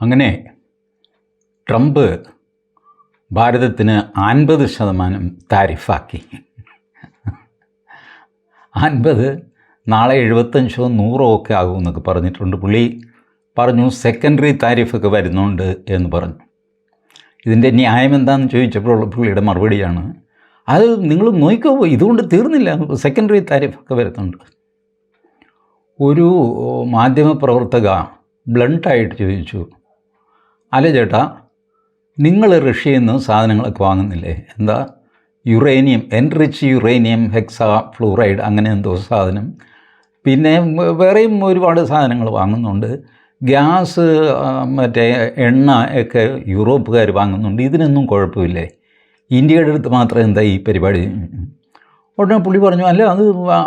അങ്ങനെ ട്രംപ് ഭാരതത്തിന് അൻപത് ശതമാനം താരിഫാക്കി. അൻപത് നാളെ എഴുപത്തഞ്ചോ നൂറോ ഒക്കെ ആകുമെന്നൊക്കെ പറഞ്ഞിട്ടുണ്ട്. പുള്ളി പറഞ്ഞു സെക്കൻഡറി താരിഫൊക്കെ വരുന്നുണ്ട് എന്ന് പറഞ്ഞു. ഇതിന്റെ ന്യായം എന്താണെന്ന് ചോദിച്ചപ്പോഴുള്ള പുള്ളിയുടെ മറുപടിയാണ് അത് നിങ്ങൾ നോക്കിക്കോ ഇതുകൊണ്ട് തീർന്നില്ല. സെക്കൻഡറി താരിഫൊക്കെ വരുന്നുണ്ട്. ഒരു മാധ്യമപ്രവർത്തക ബ്ലണ്ടായിട്ട് ചോദിച്ചു അല്ല ചേട്ടാ നിങ്ങൾ റഷ്യയിൽ നിന്ന് സാധനങ്ങളൊക്കെ വാങ്ങുന്നില്ലേ? എന്താ? Uranium enrich uranium hexafluoride അങ്ങനെ എന്തോ സാധനം. പിന്നെ വേറെയും ഒരുപാട് സാധനങ്ങൾ വാങ്ങുന്നുണ്ട്. ഗ്യാസ് മറ്റേ എണ്ണ ഒക്കെ യൂറോപ്പുകാർ വാങ്ങുന്നുണ്ട്. ഇതിനൊന്നും കുഴപ്പമില്ലേ? ഇന്ത്യയുടെ അടുത്ത് മാത്രം എന്താ ഈ പരിപാടി? ഉടനെ പുള്ളി പറഞ്ഞു അല്ല അത്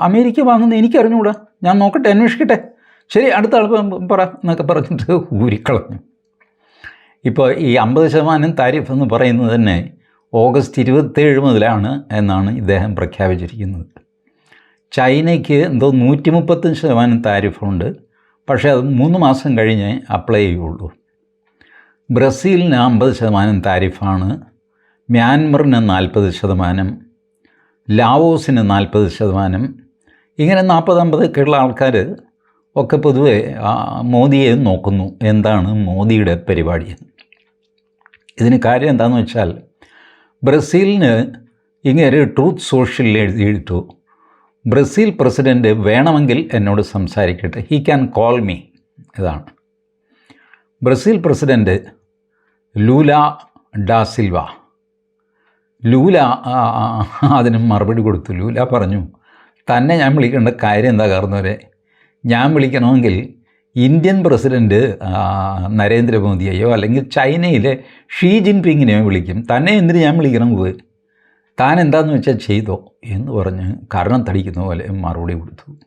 അമേരിക്ക വാങ്ങുന്നത് എനിക്കറിഞ്ഞുകൂടാ ഞാൻ നോക്കട്ടെ അന്വേഷിക്കട്ടെ. ശരി അടുത്ത ആൾ പറ എന്നൊക്കെ പറഞ്ഞിട്ട് ഊരിക്കളഞ്ഞു. ഇപ്പോൾ ഈ അമ്പത് ശതമാനം താരിഫ് എന്ന് പറയുന്നത് തന്നെ ഓഗസ്റ്റ് ഇരുപത്തേഴ് മുതലാണ് എന്നാണ് ഇദ്ദേഹം പ്രഖ്യാപിച്ചിരിക്കുന്നത്. ചൈനയ്ക്ക് എന്തോ നൂറ്റി മുപ്പത്തഞ്ച് ശതമാനം താരിഫുണ്ട്. പക്ഷേ അത് മൂന്ന് മാസം കഴിഞ്ഞേ അപ്ലൈ ചെയ്യുള്ളൂ. ബ്രസീലിന് അമ്പത് ശതമാനം താരിഫാണ്. മ്യാൻമറിന് നാൽപ്പത് ശതമാനം. ലാവോസിന് നാൽപ്പത് ശതമാനം. ഇങ്ങനെ നാൽപ്പത് അമ്പതൊക്കെ ഉള്ള ആൾക്കാർ ഒക്കെ പൊതുവെ മോദിയെ നോക്കുന്നു. എന്താണ് മോദിയുടെ പരിപാടി ഇതിന് കാര്യം എന്താണെന്ന് വെച്ചാൽ ബ്രസീലിന് ഇങ്ങനെ ട്രൂത്ത് സോഷ്യലിൽ എഴുതിയിട്ടു ബ്രസീൽ പ്രസിഡന്റ് വേണമെങ്കിൽ എന്നോട് സംസാരിക്കട്ടെ. ഹീ ക്യാൻ കോൾ മീ ഇതാണ്. Brazil president Lula da Silva Lula അതിന് മറുപടി കൊടുത്തു. ലൂല പറഞ്ഞു തന്നെ ഞാൻ വിളിക്കേണ്ട കാര്യം എന്താ കാരണവരെ? ഞാൻ വിളിക്കണമെങ്കിൽ ഇന്ത്യൻ പ്രസിഡന്റ് നരേന്ദ്രമോദിയെയോ അല്ലെങ്കിൽ ചൈനയിലെ ഷീ ജിൻപിങ്ങിനെയോ വിളിക്കും. തന്നെ എന്തിന് ഞാൻ വിളിക്കണം പോയി താൻ എന്താന്ന് വെച്ചാൽ ചെയ്തോ? എന്ന് പറഞ്ഞ് കരണം തടിക്കുന്ന പോലെ മറുപടി കൊടുത്തു.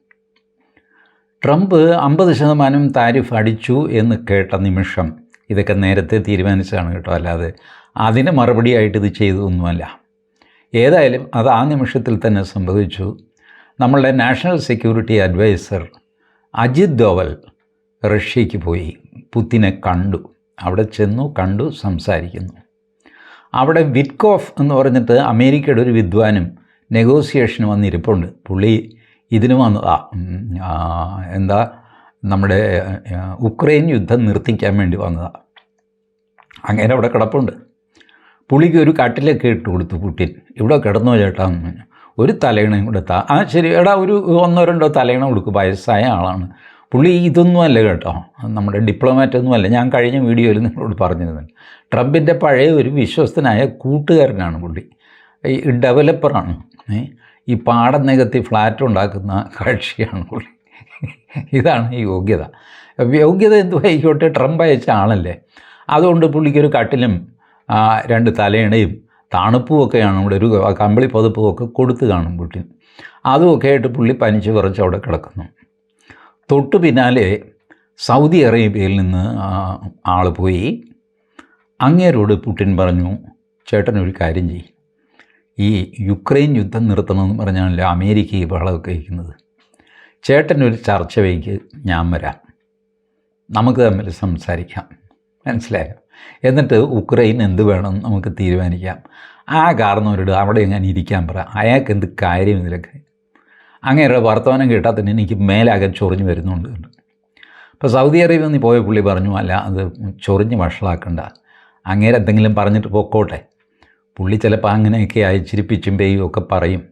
ട്രംപ് അമ്പത് ശതമാനം താരിഫ് അടിച്ചു എന്ന് കേട്ട നിമിഷം ഇതൊക്കെ നേരത്തെ തീരുമാനിച്ചതാണ് കേട്ടോ. അല്ലാതെ അതിന് മറുപടിയായിട്ട് ഇത് ചെയ്തതൊന്നുമല്ല. ഏതായാലും അത് ആ നിമിഷത്തിൽ തന്നെ സംഭവിച്ചു. നമ്മളുടെ national security adviser Ajit Doval റഷ്യയ്ക്ക് പോയി. പുത്തിനെ കണ്ടു. അവിടെ ചെന്നു കണ്ടു സംസാരിക്കുന്നു. അവിടെ വിറ്റ്കോഫ് എന്ന് പറഞ്ഞിട്ട് അമേരിക്കയുടെ ഒരു വിദ്വാനും നെഗോസിയേഷന് വന്നിരിപ്പുണ്ട്. പുള്ളി ഇതിന് വന്നതാ എന്താ നമ്മുടെ ഉക്രൈൻ യുദ്ധം നിർത്തിക്കാൻ വേണ്ടി വന്നതാ. അങ്ങനെ അവിടെ കിടപ്പുണ്ട്. പുള്ളിക്ക് ഒരു കട്ടിലൊക്കെ ഇട്ട് കൊടുത്തു പുട്ടിൻ. ഇവിടെ കിടന്നോ ചേട്ടാ. ഒരു തലയിണയും കൊടുത്താൽ ആ ശരി എടാ ഒരു ഒന്നോ രണ്ടോ തലയിണ കൊടുക്കും. വയസ്സായ ആളാണ്. പുള്ളി ഇതൊന്നും അല്ല കേട്ടോ. നമ്മുടെ ഡിപ്ലോമാറ്റ് ഒന്നുമല്ല ഞാൻ കഴിഞ്ഞ വീഡിയോയിൽ നിങ്ങളോട് പറഞ്ഞിരുന്നു ട്രംപിന്റെ പഴയ ഒരു വിശ്വസ്തനായ കൂട്ടുകാരനാണ് പുള്ളി. ഈ ഡെവലപ്പറാണ് ഈ പാടം നികത്തി ഫ്ലാറ്റ് ഉണ്ടാക്കുന്ന കക്ഷിയാണ് പുള്ളി. ഇതാണ് ഈ യോഗ്യത. യോഗ്യത എന്തു ആയിക്കോട്ടെ ട്രംപ് അയച്ച ആളല്ലേ. അതുകൊണ്ട് പുള്ളിക്കൊരു കട്ടിലും രണ്ട് തലയിണയും തണുപ്പുമൊക്കെയാണ് ഇവിടെ ഒരു കമ്പിളി ഒക്കെ കൊടുത്ത് കാണും പുള്ളി. അതുമൊക്കെ ആയിട്ട് പുള്ളി പനിച്ച് വിറച്ച് അവിടെ കിടക്കുന്നു. തൊട്ടു പിന്നാലെ സൗദി അറേബ്യയിൽ നിന്ന് ആൾ പോയി. അങ്ങേരോട് പുട്ടിൻ പറഞ്ഞു ചേട്ടൻ ഒരു കാര്യം ചെയ്യും. ഈ യുക്രൈൻ യുദ്ധം നിർത്തണമെന്ന് പറഞ്ഞാണല്ലോ അമേരിക്ക ഈ ബഹളമൊക്കെ വയ്ക്കുന്നത് ചേട്ടനൊരു ചർച്ച വയ്ക്ക് ഞാൻ വരാം. നമുക്ക് തമ്മിൽ സംസാരിക്കാം. മനസ്സിലായോ? എന്നിട്ട് ഉക്രൈൻ എന്ത് വേണം നമുക്ക് തീരുമാനിക്കാം. ആ കാരണവരോട് അവിടെ എങ്ങനെ ഇരിക്കാൻ പറ. അയാൾക്ക് എന്ത് കാര്യം ഇതിലൊക്കെ? അങ്ങേരുടെ വർത്തമാനം കേട്ടാൽ തന്നെ എനിക്ക് മേലാകെ ചൊറിഞ്ഞ് വരുന്നുണ്ട് അപ്പോൾ സൗദി അറേബ്യ നീ പോയ പുള്ളി പറഞ്ഞു അല്ല അത് ചൊറിഞ്ഞ് വഷളാക്കണ്ട. അങ്ങേരെ എന്തെങ്കിലും പറഞ്ഞിട്ട് പൊക്കോട്ടെ. പുള്ളി ചിലപ്പോൾ അങ്ങനെയൊക്കെ അയച്ചിരിപ്പിച്ചും ഒക്കെ പറയും.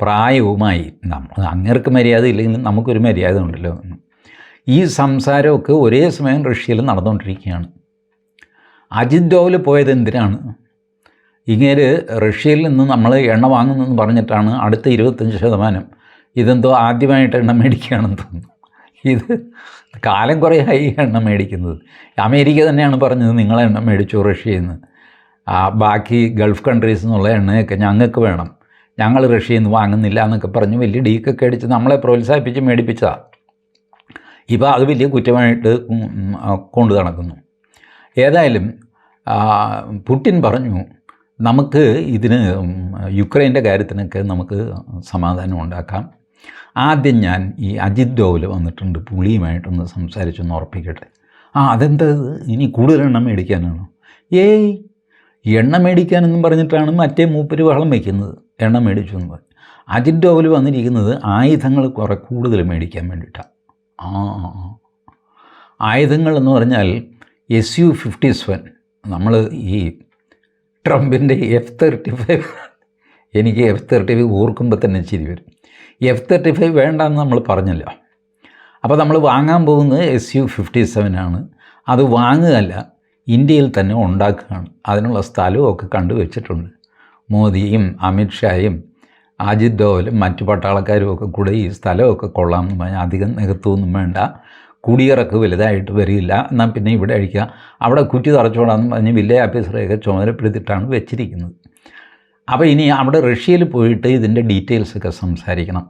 പ്രായവുമായി നമ്മൾ അങ്ങേർക്ക് മര്യാദ ഇല്ലെങ്കിൽ നമുക്കൊരു മര്യാദ ഉണ്ടല്ലോ. ഈ സംസാരമൊക്കെ ഒരേ സമയം റഷ്യയിൽ നടന്നുകൊണ്ടിരിക്കുകയാണ്. അജിത് ഡോവൽ പോയത് എന്തിനാണ്? ഇങ്ങനെ റഷ്യയിൽ നിന്ന് നമ്മൾ എണ്ണ വാങ്ങുന്നെന്ന് പറഞ്ഞിട്ടാണ് അടുത്ത ഇരുപത്തഞ്ച് ശതമാനം ഇതെന്തോ ആദ്യമായിട്ട് എണ്ണ മേടിക്കുകയാണെന്ന് തോന്നുന്നു. ഇത് കാലം കുറേയായി ആയി എണ്ണ മേടിക്കുന്നത്. അമേരിക്ക തന്നെയാണ് പറഞ്ഞത് നിങ്ങൾ എണ്ണ മേടിച്ചു റഷ്യയിൽ നിന്ന്. ബാക്കി ഗൾഫ് കൺട്രീസ് എന്നുള്ള എണ്ണയൊക്കെ ഞങ്ങൾക്ക് വേണം. ഞങ്ങൾ റഷ്യയിൽ നിന്ന് വാങ്ങുന്നില്ല എന്നൊക്കെ പറഞ്ഞ് വലിയ ഡീക്കൊക്കെ അടിച്ച് നമ്മളെ പ്രോത്സാഹിപ്പിച്ച് മേടിപ്പിച്ചതാണ് ഇപ്പോൾ അത് വലിയ കുറ്റമായിട്ട് കൊണ്ടു നടക്കുന്നു. ഏതായാലും പുടിൻ പറഞ്ഞു നമുക്ക് ഇതിന് യുക്രൈന്റെ കാര്യത്തിനൊക്കെ നമുക്ക് സമാധാനം ഉണ്ടാക്കാം. ആദ്യം ഞാൻ ഈ അജിത് ഡോവൽ വന്നിട്ടുണ്ട് പുളിയുമായിട്ടൊന്ന് സംസാരിച്ചൊന്ന് ഉറപ്പിക്കട്ടെ. ആ അതെന്താ ഇനി കൂടുതൽ എണ്ണം മേടിക്കാനാണോ? ഏയ് എണ്ണ മേടിക്കാനെന്നും പറഞ്ഞിട്ടാണ് മറ്റേ മൂപ്പര് വളം വയ്ക്കുന്നത് എണ്ണ മേടിച്ചു എന്ന് പറഞ്ഞു. അജിത് ഡോവൽ വന്നിരിക്കുന്നത് ആയുധങ്ങൾ കുറേ കൂടുതൽ മേടിക്കാൻ വേണ്ടിയിട്ടാണ് ആ. ആയുധങ്ങൾ എന്ന് പറഞ്ഞാൽ എസ് യു ഫിഫ്റ്റി സെവൻ. നമ്മൾ ഈ ട്രംപിന്റെ എഫ് തേർട്ടി ഫൈവ്. എനിക്ക് എഫ് തേർട്ടി ഫൈവ് ഓർക്കുമ്പോൾ തന്നെ ചിരി വരും. എഫ് തേർട്ടി ഫൈവ് വേണ്ടെന്ന് നമ്മൾ പറഞ്ഞല്ലോ. അപ്പോൾ നമ്മൾ വാങ്ങാൻ പോകുന്നത് എസ് യു ഫിഫ്റ്റി സെവൻ ആണ്. അത് വാങ്ങുകയല്ല ഇന്ത്യയിൽ തന്നെ ഉണ്ടാക്കുകയാണ്. അതിനുള്ള സ്ഥലവും ഒക്കെ കണ്ടുവച്ചിട്ടുണ്ട് മോദിയും അമിത്ഷായും അജിത് ഡോവലും മറ്റു പട്ടാളക്കാരും ഒക്കെ കൂടെ ഈ സ്ഥലമൊക്കെ കൊള്ളാമെന്ന് പറഞ്ഞാൽ അധികം നികത്തൊന്നും വേണ്ട. കുടിയിറക്ക് വലുതായിട്ട് വരില്ല. എന്നാൽ പിന്നെ ഇവിടെ അഴിക്കുക അവിടെ കുറ്റി തറച്ചോടാന്ന് പറഞ്ഞ് വില്ലേജ് ഓഫീസറെയൊക്കെ ചുമതലപ്പെടുത്തിയിട്ടാണ് വെച്ചിരിക്കുന്നത്. അപ്പോൾ ഇനി അവിടെ റഷ്യയിൽ പോയിട്ട് ഇതിന്റെ ഡീറ്റെയിൽസ് ഒക്കെ സംസാരിക്കണം.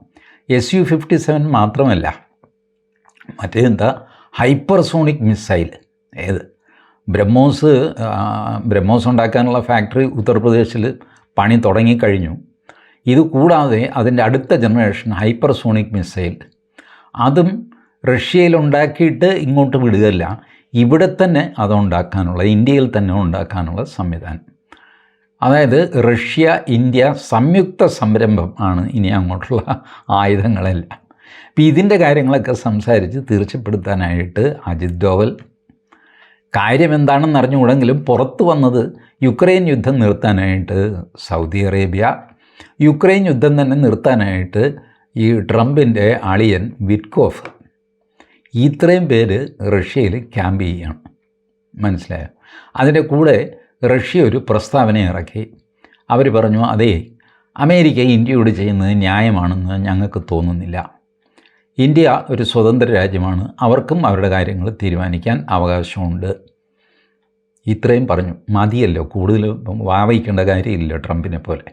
എസ് യു ഫിഫ്റ്റി സെവൻ മാത്രമല്ല മറ്റേതെന്താ ഹൈപ്പർസോണിക് മിസൈൽ ഏത്? ബ്രഹ്മോസ് ബ്രഹ്മോസ് ഉണ്ടാക്കാനുള്ള ഫാക്ടറി ഉത്തർപ്രദേശിൽ പണി തുടങ്ങിക്കഴിഞ്ഞു. ഇത് കൂടാതെ അതിന്റെ അടുത്ത ജനറേഷൻ ഹൈപ്പർസോണിക് മിസൈൽ അതും റഷ്യയിൽ ഉണ്ടാക്കിയിട്ട് ഇങ്ങോട്ട് വിടുകയല്ല ഇവിടെ തന്നെ അത് ഉണ്ടാക്കാനുള്ള ഇന്ത്യയിൽ തന്നെ ഉണ്ടാക്കാനുള്ള സംവിധാനം. അതായത് റഷ്യ ഇന്ത്യ സംയുക്ത സംരംഭം ആണ് ഇനി അങ്ങോട്ടുള്ള ആയുധങ്ങളെല്ലാം. അപ്പം ഇതിന്റെ കാര്യങ്ങളൊക്കെ സംസാരിച്ച് തീർച്ചപ്പെടുത്താനായിട്ട് അജിത് ഡോവൽ കാര്യം എന്താണെന്ന് അറിഞ്ഞുകൂടെങ്കിലും പുറത്തു വന്നത് യുക്രൈൻ യുദ്ധം നിർത്താനായിട്ട് സൗദി അറേബ്യ യുക്രൈൻ യുദ്ധം തന്നെ നിർത്താനായിട്ട് ഈ ട്രംപിന്റെ അളിയൻ വിറ്റ്കോഫ്. ഇത്രയും പേര് റഷ്യയിൽ ക്യാമ്പ് ചെയ്യുകയാണ് മനസ്സിലായോ? അതിന്റെ കൂടെ റഷ്യ ഒരു പ്രസ്താവന ഇറക്കി. അവർ പറഞ്ഞു അതെ അമേരിക്ക ഇന്ത്യയോട് ചെയ്യുന്നത് ന്യായമാണെന്ന് ഞങ്ങൾക്ക് തോന്നുന്നില്ല. ഇന്ത്യ ഒരു സ്വതന്ത്ര രാജ്യമാണ്. അവർക്കും അവരുടെ കാര്യങ്ങൾ തീരുമാനിക്കാൻ അവകാശമുണ്ട്. ഇത്രയും പറഞ്ഞു. മതിയല്ലോ കൂടുതൽ വാവയ്ക്കേണ്ട കാര്യമില്ല ട്രംപിനെ പോലെ.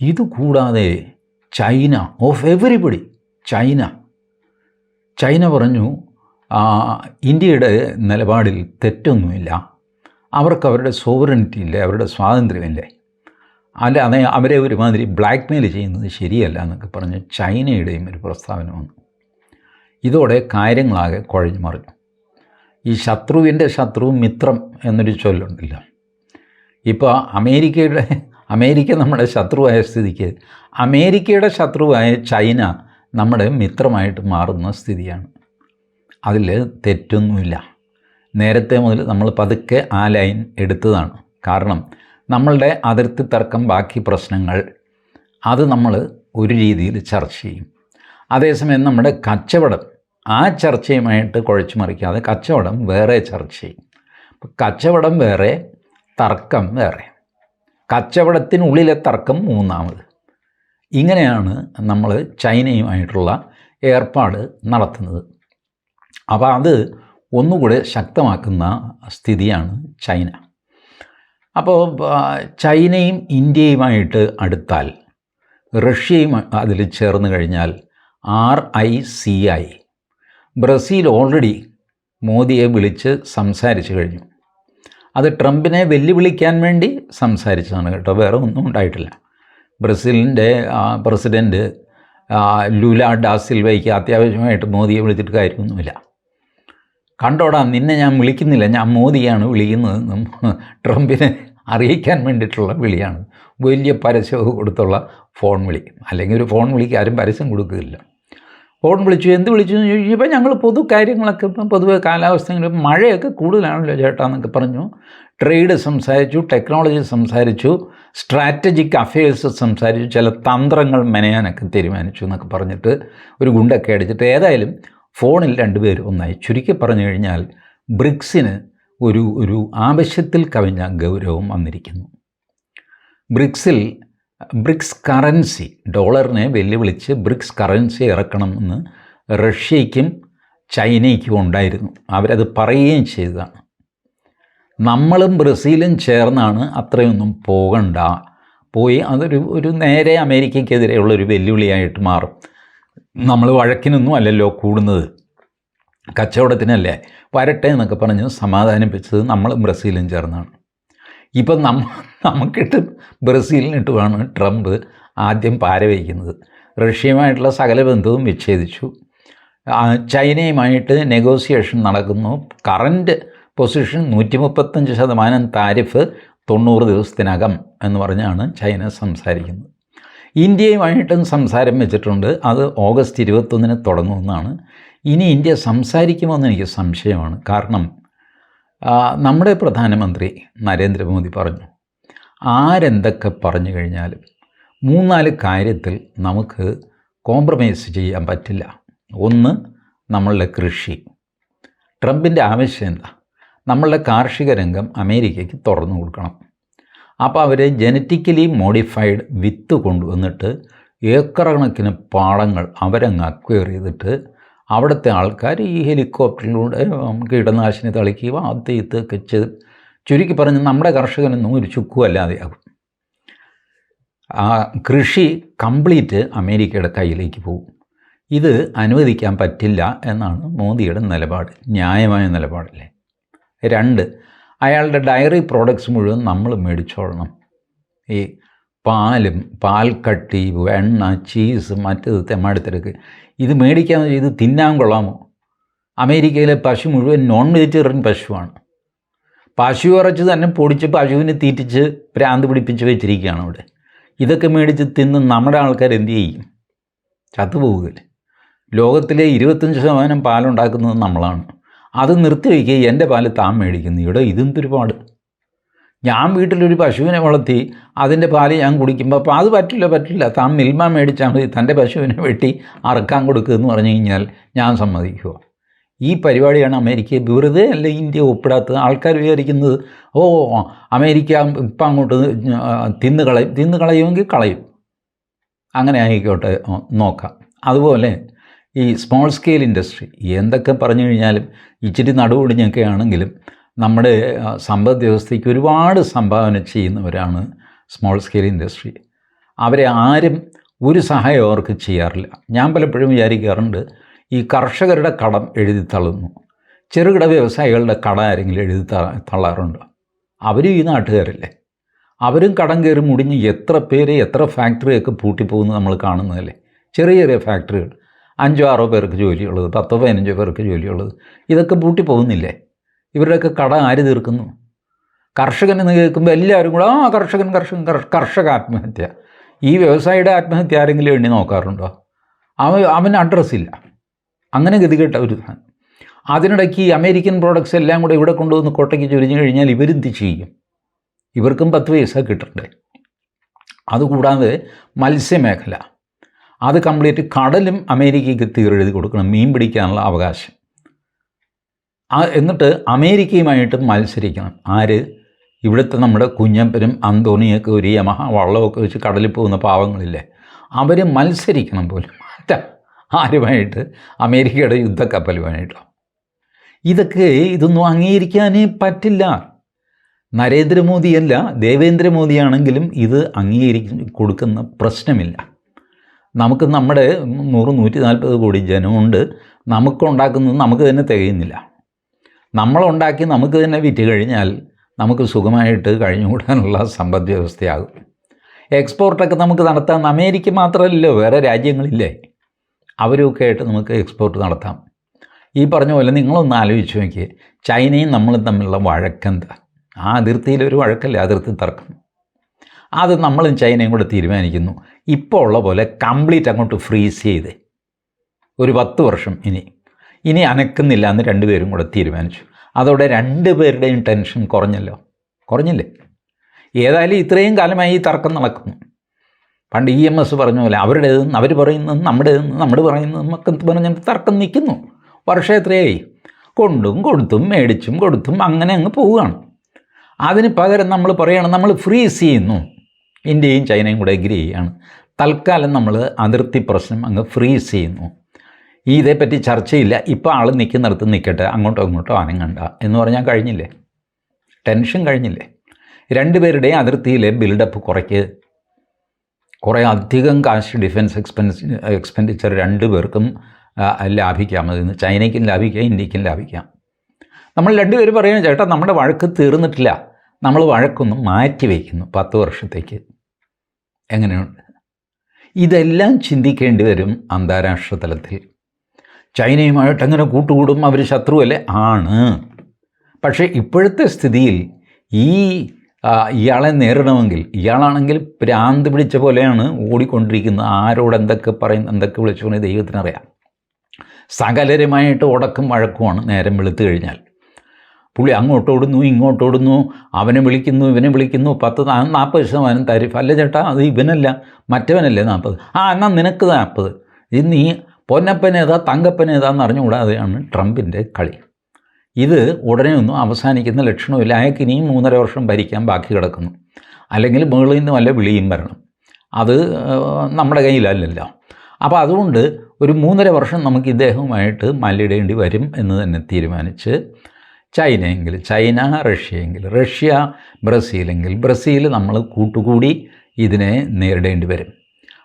ഇതുകൂടാതെ China of everybody China. China പറഞ്ഞു ഇന്ത്യയുടെ നിലപാടിൽ തെറ്റൊന്നുമില്ല. അവർക്ക് അവരുടെ സോവറിനിറ്റി ഇല്ലേ അവരുടെ സ്വാതന്ത്ര്യമില്ലേ? അല്ല അതെ അവരെ ഒരുമാതിരി ബ്ലാക്ക് മെയിൽ ചെയ്യുന്നത് ശരിയല്ല എന്നൊക്കെ പറഞ്ഞ് ചൈനയുടെയും ഒരു പ്രസ്താവന വന്നു. ഇതോടെ കാര്യങ്ങളാകെ കുഴഞ്ഞു മറിഞ്ഞു. ഈ ശത്രുവിന്റെ ശത്രു മിത്രം എന്നൊരു ചൊല്ലുണ്ടല്ല. ഇപ്പോൾ അമേരിക്കയുടെ അമേരിക്ക നമ്മുടെ ശത്രുവായ സ്ഥിതിക്ക് അമേരിക്കയുടെ ശത്രുവായ ചൈന നമ്മുടെ മിത്രമായിട്ട് മാറുന്ന സ്ഥിതിയാണ്. അതിൽ തെറ്റൊന്നുമില്ല. നേരത്തെ മുതൽ നമ്മൾ പതുക്കെ ആ ലൈൻ എടുത്തതാണ്. കാരണം നമ്മളുടെ അതിർത്തി തർക്കം ബാക്കി പ്രശ്നങ്ങൾ അത് നമ്മൾ ഒരു രീതിയിൽ ചർച്ച ചെയ്യും. അതേസമയം നമ്മുടെ കച്ചവടം ആ ചർച്ചയുമായിട്ട് കുഴച്ചു മറിക്കാതെ കച്ചവടം വേറെ ചർച്ച ചെയ്യും. കച്ചവടം വേറെ തർക്കം വേറെ. കച്ചവടത്തിനുള്ളിലെ തർക്കം മൂന്നാമത്. ഇങ്ങനെയാണ് നമ്മൾ ചൈനയുമായിട്ടുള്ള ഏർപ്പാട് നടത്തുന്നത്. അപ്പോൾ അത് ഒന്നുകൂടെ ശക്തമാക്കുന്ന സ്ഥിതിയാണ് ചൈന. അപ്പോൾ ചൈനയും ഇന്ത്യയുമായിട്ട് അടുത്താൽ റഷ്യയും അതിൽ ചേർന്ന് കഴിഞ്ഞാൽ R I C I Brazil already മോദിയെ വിളിച്ച് സംസാരിച്ചു കഴിഞ്ഞു. അത് ട്രംപിനെ വെല്ലുവിളിക്കാൻ വേണ്ടി സംസാരിച്ചതാണ് കേട്ടോ വേറെ ഒന്നും ഉണ്ടായിട്ടില്ല. ബ്രസീലിന്റെ പ്രസിഡന്റ് ലുല ഡാസിൽവയ്ക്ക് അത്യാവശ്യമായിട്ട് മോദിയെ വിളിച്ചിട്ട് കാര്യമൊന്നുമില്ല. കണ്ടോടാ നിന്നെ ഞാൻ വിളിക്കുന്നില്ല. ഞാൻ മോദിയാണ് വിളിക്കുന്നതെന്നും ട്രംപിനെ അറിയിക്കാൻ വേണ്ടിയിട്ടുള്ള വിളിയാണ്. വലിയ പരസ്യമൊക്കെ കൊടുത്തുള്ള ഫോൺ വിളി. അല്ലെങ്കിൽ ഒരു ഫോൺ വിളിക്ക് ആരും പരസ്യം കൊടുക്കുകയില്ല. ഫോൺ വിളിച്ചു. എന്ത് വിളിച്ചു? എന്ന് ചോദിച്ചപ്പോൾ ഞങ്ങൾ പൊതു കാര്യങ്ങളൊക്കെ ഇപ്പം പൊതുവെ കാലാവസ്ഥ മഴയൊക്കെ കൂടുതലാണല്ലോ ചേട്ടാ എന്നൊക്കെ പറഞ്ഞു. ട്രേഡ് സംസാരിച്ചു ടെക്നോളജി സംസാരിച്ചു സ്ട്രാറ്റജിക് അഫയേഴ്സ് സംസാരിച്ചു ചില തന്ത്രങ്ങൾ മെനയാനൊക്കെ തീരുമാനിച്ചു എന്നൊക്കെ പറഞ്ഞിട്ട് ഒരു ഗുണ്ടൊക്കെ അടിച്ചിട്ട് ഏതായാലും ഫോണിൽ രണ്ടുപേർ ഒന്നായി ചുരുക്കി പറഞ്ഞു കഴിഞ്ഞാൽ ബ്രിക്സിന് ഒരു ഒരു ആവശ്യത്തിൽ കവിഞ്ഞ ഗൗരവം വന്നിരിക്കുന്നു. ബ്രിക്സിൽ ബ്രിക്സ് കറൻസി ഡോളറിനെ വെല്ലുവിളിച്ച് ബ്രിക്സ് കറൻസി ഇറക്കണമെന്ന് റഷ്യയ്ക്കും ചൈനയ്ക്കും ഉണ്ടായിരുന്നു. അവരത് പറയുകയും ചെയ്തതാണ്. നമ്മളും ബ്രസീലും ചേർന്നാണ് അത്രയൊന്നും പോകണ്ട. പോയി അതൊരു ഒരു നേരെ അമേരിക്കയ്ക്കെതിരെയുള്ള ഒരു വെല്ലുവിളിയായിട്ട് മാറും. നമ്മൾ വഴക്കിനൊന്നും അല്ലല്ലോ കൂടുന്നത്. കച്ചവടത്തിനല്ലേ. വരട്ടെ എന്നൊക്കെ പറഞ്ഞ് സമാധാനിപ്പിച്ചത് നമ്മൾ ബ്രസീലും ചേർന്നാണ്. ഇപ്പം നമ്മ നമുക്കിട്ട് ബ്രസീലിനിട്ടുമാണ് ട്രംപ് ആദ്യം പാര വയ്ക്കുന്നത് റഷ്യയുമായിട്ടുള്ള സകല ബന്ധവും വിച്ഛേദിച്ചു. ചൈനയുമായിട്ട് നെഗോസിയേഷൻ നടക്കുന്നു. കറന്റ് പൊസിഷൻ നൂറ്റി മുപ്പത്തഞ്ച് ശതമാനം താരിഫ് തൊണ്ണൂറ് ദിവസത്തിനകം എന്ന് പറഞ്ഞാണ് ചൈന സംസാരിക്കുന്നത്. ഇന്ത്യയുമായിട്ടും സംസാരം വെച്ചിട്ടുണ്ട്. അത് ഓഗസ്റ്റ് ഇരുപത്തൊന്നിന് തുടങ്ങുമെന്നാണ് ഇനി ഇന്ത്യ സംസാരിക്കുമെന്ന് എനിക്ക് സംശയമാണ്. കാരണം നമ്മുടെ പ്രധാനമന്ത്രി നരേന്ദ്രമോദി പറഞ്ഞു ആരെന്തൊക്കെ പറഞ്ഞു കഴിഞ്ഞാലും മൂന്നാൽ കാര്യത്തിൽ നമുക്ക് കോംപ്രമൈസ് ചെയ്യാൻ പറ്റില്ല. ഒന്ന് നമ്മളുടെ കൃഷി. ട്രംപിന്റെ ആവശ്യം എന്താ? നമ്മളുടെ കാർഷിക രംഗം അമേരിക്കയ്ക്ക് തുറന്നു കൊടുക്കണം. അപ്പോൾ അവർ ജനറ്റിക്കലി മോഡിഫൈഡ് വിത്ത് കൊണ്ടുവന്നിട്ട് ഏക്കർ കണക്കിന് പാടങ്ങൾ അവരങ്ങ് അക്വയർ ചെയ്തിട്ട് അവിടുത്തെ ആൾക്കാർ ഈ ഹെലികോപ്റ്ററിലൂടെ കീടനാശിനി തളിക്കുക അത് ഇതൊക്കെ ചെയ്ത് ചുരുക്കി പറഞ്ഞ് നമ്മുടെ കർഷകനൊന്നും ഒരു ചുക്കുമല്ലാതെയാകും ആ കൃഷി കംപ്ലീറ്റ് അമേരിക്കയുടെ കയ്യിലേക്ക് പോകും. ഇത് അനുവദിക്കാൻ പറ്റില്ല എന്നാണ് മോദിയുടെ നിലപാട് ന്യായമായ നിലപാടല്ലേ? രണ്ട് അയാളുടെ ഡയറി പ്രോഡക്ട്സ് മുഴുവൻ നമ്മൾ മേടിച്ചോളണം. ഈ പാലും പാൽക്കട്ടി വെണ്ണ ചീസ് മറ്റേത് തെമ്മാടിത്തിരക്ക് ഇത് മേടിക്കാൻ ഇത് തിന്നാൻ കൊള്ളാമോ? അമേരിക്കയിലെ പശു മുഴുവൻ നോൺ വെജിറ്റേറിയൻ പശുവാണ്. പശു ഇറച്ചി തന്നെ പൊടിച്ച് പശുവിനെ തീറ്റിച്ച് പ്രാന്ത് പിടിപ്പിച്ച് വെച്ചിരിക്കുകയാണ് അവിടെ. ഇതൊക്കെ മേടിച്ച് തിന്ന് നമ്മുടെ ആൾക്കാർ എന്തു ചെയ്യും? ചത്തുപോകുകയില്ലേ? ലോകത്തിലെ ഇരുപത്തഞ്ച് ശതമാനം പാലുണ്ടാക്കുന്നത് നമ്മളാണ്. അത് നിർത്തി വയ്ക്കുക എന്റെ പാൽ താൻ മേടിക്കുന്നു. ഇവിടെ ഇതെന്തൊരു പാട് ഞാൻ വീട്ടിലൊരു പശുവിനെ വളർത്തി അതിന്റെ പാൽ ഞാൻ കുടിക്കുമ്പോൾ അപ്പോൾ അത് പറ്റില്ല പറ്റില്ല. താൻ മിൽമ മേടിച്ചാൽ മതി. തന്റെ പശുവിനെ വെട്ടി അറക്കാൻ കൊടുക്കുക എന്ന് പറഞ്ഞു കഴിഞ്ഞാൽ ഞാൻ സമ്മതിക്കുക. ഈ പരിപാടിയാണ് അമേരിക്ക. വെറുതെ അല്ല ഇന്ത്യ ഒപ്പിടാത്തത്? ആൾക്കാർ വിചാരിക്കുന്നത് ഓ അമേരിക്ക ഇപ്പം അങ്ങോട്ട് തിന്ന് കളയും. തിന്ന് കളയുമെങ്കിൽ കളയും. അങ്ങനെ ആയിക്കോട്ടെ നോക്കാം. അതുപോലെ ഈ സ്മോൾ സ്കെയിൽ ഇൻഡസ്ട്രി എന്തൊക്കെ പറഞ്ഞു കഴിഞ്ഞാലും ഇച്ചിരി നടുവൊടിഞ്ഞൊക്കെ ആണെങ്കിലും നമ്മുടെ സമ്പദ് വ്യവസ്ഥയ്ക്ക് ഒരുപാട് സംഭാവന ചെയ്യുന്നവരാണ് സ്മോൾ സ്കെയിൽ ഇൻഡസ്ട്രി അവരെ ആരും ഒരു സഹായം അവർക്ക് ചെയ്യാറില്ല. ഞാൻ പലപ്പോഴും വിചാരിക്കാറുണ്ട് ഈ കർഷകരുടെ കടം എഴുതി തള്ളുന്നു. ചെറുകിട വ്യവസായികളുടെ കട ആരെങ്കിലും എഴുതി തള്ളാറുണ്ടോ? അവരും ഈ നാട്ടുകാരല്ലേ? അവരും കടം കയറി മുടിഞ്ഞ് എത്ര പേര് എത്ര ഫാക്ടറിയൊക്കെ പൂട്ടിപ്പോകുന്നത് നമ്മൾ കാണുന്നതല്ലേ? ചെറിയ ചെറിയ ഫാക്ടറികൾ അഞ്ചോ ആറോ പേർക്ക് ജോലിയുള്ളത് പത്തോ പതിനഞ്ചോ പേർക്ക് ജോലിയുള്ളത്. ഇതൊക്കെ പൂട്ടി പോകുന്നില്ലേ? ഇവരുടെയൊക്കെ കട ആര് തീർക്കുന്നു? കർഷകൻ എന്ന് കേൾക്കുമ്പോൾ എല്ലാവരും കൂടെ ആ കർഷകൻ കർഷകൻ കർഷക ആത്മഹത്യ. ഈ വ്യവസായിയുടെ ആത്മഹത്യ ആരെങ്കിലും എണ്ണി നോക്കാറുണ്ടോ? അവൻ അവന് അഡ്രസ്സില്ല അങ്ങനെ ഗതികെട്ട ഒരു അതിനിടയ്ക്ക് അമേരിക്കൻ പ്രോഡക്ട്സ് എല്ലാം കൂടെ ഇവിടെ കൊണ്ടുവന്ന് കോട്ടയ്ക്ക് ചൊരിഞ്ഞു കഴിഞ്ഞാൽ ഇവരെന്ത് ചെയ്യും? ഇവർക്കും പത്ത് പൈസ കിട്ടണ്ടേ? അതുകൂടാതെ മത്സ്യമേഖല. അത് കംപ്ലീറ്റ് കടലും അമേരിക്കയ്ക്ക് തീരെഴുതി കൊടുക്കണം. മീൻ പിടിക്കാനുള്ള അവകാശം. എന്നിട്ട് അമേരിക്കയുമായിട്ട് മത്സരിക്കണം. ആര്? ഇവിടുത്തെ നമ്മുടെ കുഞ്ഞപ്പനും അന്തോണിയൊക്കെ ഒരു യമഹ വള്ളമൊക്കെ വെച്ച് കടലിൽ പോകുന്ന പാവങ്ങളില്ലേ? അവർ മത്സരിക്കണം പോലും. അല്ല ആരുമായിട്ട്? അമേരിക്കയുടെ യുദ്ധക്കപ്പലുമായിട്ടോ ഇതൊക്കെ ഇതൊന്നും അംഗീകരിക്കാനേ പറ്റില്ല. നരേന്ദ്രമോദിയല്ല ദേവേന്ദ്രമോദിയാണെങ്കിലും ഇത് അംഗീകരിക്കുന്ന കൊടുക്കുന്ന പ്രശ്നമില്ല. നമുക്ക് നമ്മുടെ നൂറ് നൂറ്റി നാൽപ്പത് കോടി ജനമുണ്ട്. നമുക്കുണ്ടാക്കുന്നത് നമുക്ക് തന്നെ തികയുന്നില്ല. നമ്മളുണ്ടാക്കി നമുക്ക് തന്നെ വിറ്റ് കഴിഞ്ഞാൽ നമുക്ക് സുഖമായിട്ട് കഴിഞ്ഞുകൂടാനുള്ള സമ്പദ് വ്യവസ്ഥയാകും. എക്സ്പോർട്ടൊക്കെ നമുക്ക് നടത്താം. അമേരിക്ക മാത്രമല്ലല്ലോ വേറെ രാജ്യങ്ങളില്ലേ. അവരൊക്കെ ആയിട്ട് നമുക്ക് എക്സ്പോർട്ട് നടത്താം. ഈ പറഞ്ഞ പോലെ നിങ്ങളൊന്ന് ആലോചിച്ച് നോക്കിയേ. ചൈനയും നമ്മളും തമ്മിലുള്ള വഴക്കെന്താ? ആ അതിർത്തിയിൽ ഒരു വഴക്കല്ലേ അതിർത്തി തർക്കം. അത് നമ്മളും ചൈനയും കൂടെ തീരുമാനിക്കുന്നു. ഇപ്പോൾ ഉള്ള പോലെ കംപ്ലീറ്റ് അങ്ങോട്ട് ഫ്രീസ് ചെയ്ത്. ഒരു പത്ത് വർഷം ഇനി. ഇനി അനക്കുന്നില്ല എന്ന് രണ്ടുപേരും കൂടെ തീരുമാനിച്ചു. അതോടെ രണ്ട് പേരുടെയും ടെൻഷൻ കുറഞ്ഞല്ലോ. കുറഞ്ഞില്ലേ? ഏതായാലും ഇത്രയും കാലമായി ഈ തർക്കം നടക്കുന്നു. പണ്ട് ഇ എം എസ് പറഞ്ഞ പോലെ അവരുടേതെന്ന് അവർ പറയുന്നതും നമ്മുടേതെന്ന് നമ്മൾ പറയുന്നതും ഒക്കെ പറഞ്ഞ തർക്കം നിൽക്കുന്നു. വർഷം എത്രയായി? കൊണ്ടും കൊടുത്തും മേടിച്ചും കൊടുത്തും അങ്ങനെ അങ്ങ് പോവുകയാണ്. അതിന് പകരം നമ്മൾ പറയണം നമ്മൾ ഫ്രീസ് ചെയ്യുന്നു. ഇന്ത്യയും ചൈനയും കൂടെ എഗ്രി ചെയ്യുകയാണ് തൽക്കാലം നമ്മൾ അതിർത്തി പ്രശ്നം അങ്ങ് ഫ്രീസ് ചെയ്യുന്നു. ഈ ഇതേപ്പറ്റി ചർച്ചയില്ല. ഇപ്പോൾ ആൾ നിൽക്കുന്നിടത്ത് നിൽക്കട്ടെ അങ്ങോട്ടോ ഇങ്ങോട്ടോ അനങ്ങണ്ട എന്ന് പറഞ്ഞാൽ കഴിഞ്ഞില്ലേ? ടെൻഷൻ കഴിഞ്ഞില്ലേ? രണ്ടുപേരുടെയും അതിർത്തിയിലെ ബിൽഡപ്പ് കുറയ്ക്ക്. കുറേ അധികം കാശ് ഡിഫൻസ് എക്സ്പെൻസ് എക്സ്പെൻഡിച്ചർ രണ്ട് പേർക്കും ലാഭിക്കാം. ലാഭിക്കാം നിന്ന് ചൈനയ്ക്കും ലാഭിക്കാം ഇന്ത്യക്കും ലാഭിക്കാം. നമ്മൾ രണ്ടുപേരും പറയുന്നത് ചേട്ടാ നമ്മുടെ വഴക്ക് തീർന്നിട്ടില്ല. നമ്മൾ വഴക്കൊന്നും മാറ്റി വയ്ക്കുന്നു പത്ത് വർഷത്തേക്ക്. എങ്ങനെയുണ്ട്? ഇതെല്ലാം ചിന്തിക്കേണ്ടി വരും അന്താരാഷ്ട്ര തലത്തിൽ. ചൈനയുമായിട്ട് എങ്ങനെ കൂട്ടുകൂടും? അവർ ശത്രുവല്ലേ? ആണ്. പക്ഷേ ഇപ്പോഴത്തെ സ്ഥിതിയിൽ ഈ ഇയാളെ നേരിടണമെങ്കിൽ ഇയാളാണെങ്കിൽ പ്രാന്ത് പിടിച്ച പോലെയാണ് ഓടിക്കൊണ്ടിരിക്കുന്നത്. ആരോട് എന്തൊക്കെ പറയും എന്തൊക്കെ വിളിച്ചു പറഞ്ഞ് ദൈവത്തിനറിയാം. സകലരുമായിട്ട് ഉടക്കും വഴക്കുമാണ് നേരം വെളുത്തു കഴിഞ്ഞാൽ. പുള്ളി ഇങ്ങോട്ട് ഓടുന്നു അവനെ വിളിക്കുന്നു ഇവനെ വിളിക്കുന്നു പത്ത് നാൽപ്പത് ശതമാനം താരിഫ്. അല്ല ചേട്ടാ അത് ഇവനല്ല മറ്റവനല്ലേ നാൽപ്പത് ആ എന്നാൽ നിനക്ക് നാൽപ്പത് ഇത് നീ തങ്കപ്പൻ ഏതാന്ന് അറിഞ്ഞുകൂടാതെയാണ് ട്രംപിന്റെ കളി. ഇത് ഉടനെ ഒന്നും അവസാനിക്കുന്ന ലക്ഷണമില്ല അയാൾക്ക് ഇനിയും മൂന്നര വർഷം ഭരിക്കാൻ ബാക്കി കിടക്കുന്നു. അല്ലെങ്കിൽ മുകളിൽ നിന്ന് വല്ല വിളിയും വരണം. അത് നമ്മുടെ കയ്യിലല്ലല്ലോ. അപ്പോൾ അതുകൊണ്ട് ഒരു മൂന്നര വർഷം നമുക്ക് ഇദ്ദേഹവുമായിട്ട് മല്ലിടേണ്ടി വരും എന്ന് തന്നെ തീരുമാനിച്ച് ചൈനയെങ്കിൽ ചൈന റഷ്യയെങ്കിൽ റഷ്യ ബ്രസീലെങ്കിൽ ബ്രസീൽ നമ്മൾ കൂട്ടുകൂടി ഇതിനെ നേരിടേണ്ടി വരും.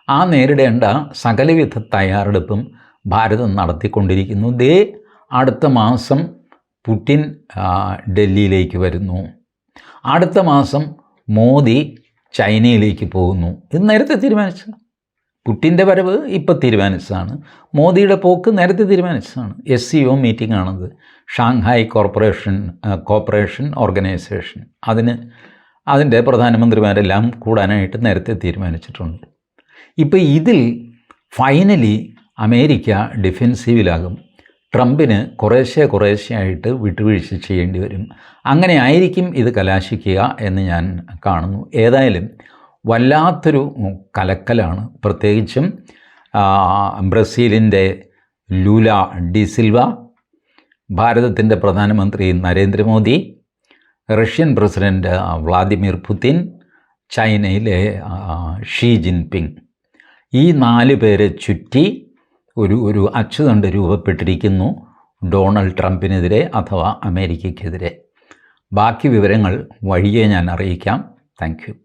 ആ നേരിടേണ്ട സകലവിധ തയ്യാറെടുപ്പും ഭാരതം നടത്തിക്കൊണ്ടിരിക്കുന്നു. ദേ അടുത്ത മാസം പുടിൻ ഡൽഹിയിലേക്ക് വരുന്നു. അടുത്ത മാസം മോദി ചൈനയിലേക്ക് പോകുന്നു. ഇത് നേരത്തെ തീരുമാനിച്ച പുട്ടിന്റെ വരവ് ഇപ്പോൾ തീരുമാനിച്ചതാണ്. മോദിയുടെ പോക്ക് നേരത്തെ തീരുമാനിച്ചതാണ്. എസ് സി ഒ മീറ്റിംഗ് ആണത്. Shanghai corporation corporation organisation. അതിന് അതിന്റെ പ്രധാനമന്ത്രിമാരെല്ലാം കൂടാനായിട്ട് നേരത്തെ തീരുമാനിച്ചിട്ടുണ്ട്. ഇപ്പോൾ ഇതിൽ ഫൈനലി അമേരിക്ക ഡിഫെൻസീവിലാകും. ട്രംപിന് കുറേശ്ശെ കുറേശ്ശെയായിട്ട് വിട്ടുവീഴ്ച ചെയ്യേണ്ടി വരും. അങ്ങനെ ആയിരിക്കും ഇത് കലാശിക്കുക എന്ന് ഞാൻ കാണുന്നു. ഏതായാലും വല്ലാത്തൊരു കലക്കലാണ്. പ്രത്യേകിച്ചും ബ്രസീലിന്റെ ലൂല ഡി സിൽവ ഭാരതത്തിന്റെ പ്രധാനമന്ത്രി Narendra Modi Russian president Vladimir Putin ചൈനയിലെ ഷി ജിൻപിങ്. ഈ നാല് പേരെ ചുറ്റി ഒരു ഒരു അച്ചുതണ്ട് രൂപപ്പെട്ടിരിക്കുന്നു ഡൊണാൾഡ് ട്രംപിനെതിരെ അഥവാ അമേരിക്കയ്ക്കെതിരെ. ബാക്കി വിവരങ്ങൾ വഴിയെ ഞാൻ അറിയിക്കാം. താങ്ക്